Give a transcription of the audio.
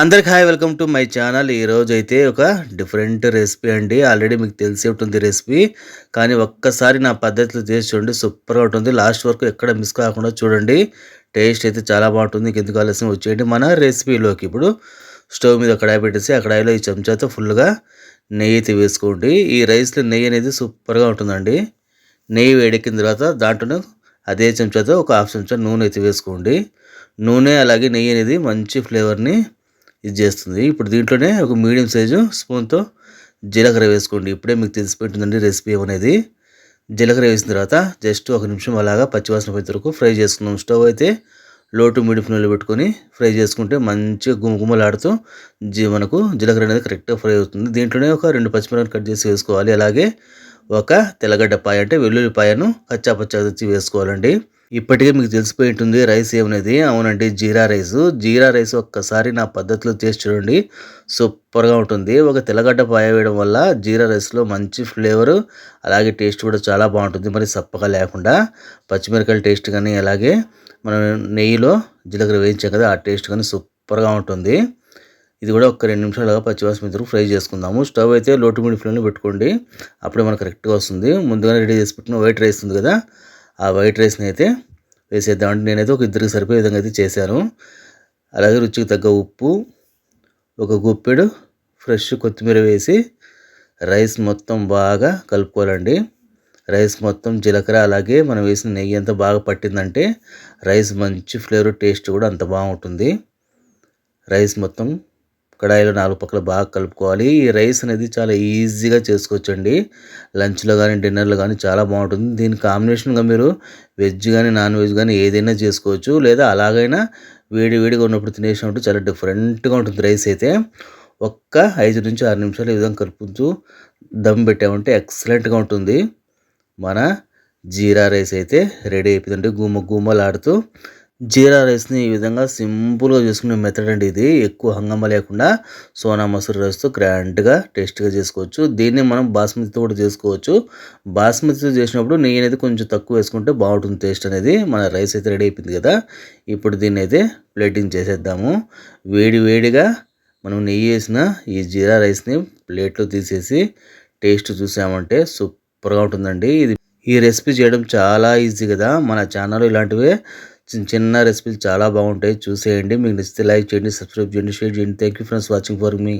అందరికి hi welcome to my channel. ఈరోజు అయితే ఒక డిఫరెంట్ రెసిపీ అండి. ఆల్రెడీ మీకు తెలిసి ఉంటుంది రెసిపీ. కానీ ఒక్కసారి నా పద్ధతిలో చేసి చూడండి. సూపర్గా ఉంటుంది. లాస్ట్ వరకు ఎక్కడ మిస్ కాకుండా చూడండి. టేస్ట్ అయితే చాలా బాగుంటుంది. ఎందుకు ఆలస్యం? వచ్చేయండి మన రెసిపీలోకి. ఇప్పుడు స్టవ్ మీద కడాయి పెట్టేసి ఆ కడాయిలో ఈ చెంచాతో ఫుల్గా నెయ్యి అయితే వేసుకోండి. ఈ రైస్లో నెయ్యి అనేది సూపర్గా ఉంటుందండి. నెయ్యి వేడెక్కిన తర్వాత దాంట్లో అదే చెంచాతో ఒక హాఫ్ చెంచా నూనె అయితే వేసుకోండి. నూనె అలాగే నెయ్యి అనేది మంచి ఫ్లేవర్ని ఇది చేస్తుంది. ఇప్పుడు దీంట్లోనే ఒక మీడియం సైజు స్పూన్తో జీలకర్ర వేసుకోండి. ఇప్పుడే మీకు తెలిసిపోతుందండి రెసిపీ అనేది జీలకర్ర వేసిన తర్వాత జస్ట్ ఒక నిమిషం అలాగా పచ్చివాసన పోయేంత వరకు ఫ్రై చేసుకుందాం. స్టవ్ అయితే లో టు మీడియం ఫ్లేమ్లో పెట్టుకొని ఫ్రై చేసుకుంటే మంచిగా గుమగుమలాడుతూ జీ మనకు జీలకర్ర అనేది కరెక్ట్గా ఫ్రై అవుతుంది. దీంట్లోనే ఒక రెండు పచ్చిమిరపకాయలు కట్ చేసి వేసుకోవాలి. అలాగే ఒక తెల్లగడ్డ పాయ అంటే వెల్లుల్లిపాయను కచ్చా పచ్చా తెచ్చి వేసుకోవాలండి. ఇప్పటికే మీకు తెలిసిపోయి ఉంటుంది రైస్ ఏమనేది. అవునండి జీరా రైస్. జీరా రైస్ ఒక్కసారి నా పద్ధతిలో చేసి చూడండి. సూపర్గా ఉంటుంది. ఒక తెల్లగడ్డ పాయ వేయడం వల్ల జీరా రైస్లో మంచి ఫ్లేవరు అలాగే టేస్ట్ కూడా చాలా బాగుంటుంది. మరి సప్పగా లేకుండా పచ్చిమిరకాయల టేస్ట్ కానీ అలాగే మనం నెయ్యిలో జీలకర్ర వేయించాం కదా ఆ టేస్ట్ కానీ సూపర్గా ఉంటుంది. ఇది కూడా ఒక రెండు నిమిషాలుగా పచ్చివాసన మీద ఫ్రై చేసుకుందాము. స్టవ్ అయితే లోటు మీడియం ఫ్లేమ్లో పెట్టుకోండి. అప్పుడే మనకు కరెక్ట్గా వస్తుంది. ముందుగానే రెడీ చేసి పెట్టిన వైట్ రైస్ ఉంది కదా ఆ వైట్ రైస్ని అయితే వేసేద్దామంటే నేనైతే ఒక ఇద్దరికి సరిపోయే విధంగా అయితే చేశాను. అలాగే రుచికి తగ్గ ఉప్పు ఒక గుప్పెడు ఫ్రెష్ కొత్తిమీర వేసి రైస్ మొత్తం బాగా కలుపుకోవాలండి. రైస్ మొత్తం జీలకర్ర అలాగే మనం వేసిన నెయ్యి ఎంత బాగా పట్టిందంటే రైస్ మంచి ఫ్లేవర్ టేస్ట్ కూడా అంత బాగుంటుంది. రైస్ మొత్తం కడాయిలో నాలుగు పక్కల బాగా కలుపుకోవాలి. ఈ రైస్ అనేది చాలా ఈజీగా చేసుకోవచ్చండి. లంచ్లో కానీ డిన్నర్లో కానీ చాలా బాగుంటుంది. దీని కాంబినేషన్గా మీరు వెజ్ కానీ నాన్ వెజ్ కానీ ఏదైనా చేసుకోవచ్చు. లేదా అలాగైనా వేడి వేడిగా ఉన్నప్పుడు తినేసినప్పుడు చాలా డిఫరెంట్గా ఉంటుంది రైస్ అయితే. ఒక్క ఐదు నుంచి ఆరు నిమిషాలు ఈ విధంగా కలుపుతూ దమ్ పెట్టామంటే ఎక్సలెంట్గా ఉంటుంది. మన జీరా రైస్ అయితే రెడీ అయిపోతుంటే గుమ్మ గుమ్మలాడుతూ జీరా రైస్ని ఈ విధంగా సింపుల్గా చేసుకునే మెథడ్ అండి ఇది. ఎక్కువ హంగమ లేకుండా సోనా మసూరి రైస్తో గ్రాండ్గా టేస్ట్గా చేసుకోవచ్చు. దీన్ని మనం బాస్మతితో కూడా చేసుకోవచ్చు. బాస్మతితో చేసినప్పుడు నెయ్యి అనేది కొంచెం తక్కువ వేసుకుంటే బాగుంటుంది టేస్ట్ అనేది. మన రైస్ అయితే రెడీ అయిపోయింది కదా. ఇప్పుడు దీన్ని అయితే ప్లేటింగ్ చేసేద్దాము. వేడి వేడిగా మనం నెయ్యి వేసిన ఈ జీరా రైస్ని ప్లేట్లో తీసేసి టేస్ట్ చూసామంటే సూపర్గా ఉంటుందండి. ఇది ఈ రెసిపీ చేయడం చాలా ఈజీ కదా. మన ఛానల్ ఇలాంటివే చిన్న రెసిపీలు చాలా బాగుంటాయి. చూసేయండి. మీకు నచ్చితే లైక్ చేయండి సబ్స్క్రైబ్ చేయండి షేర్ చేయండి. Thank you friends watching for me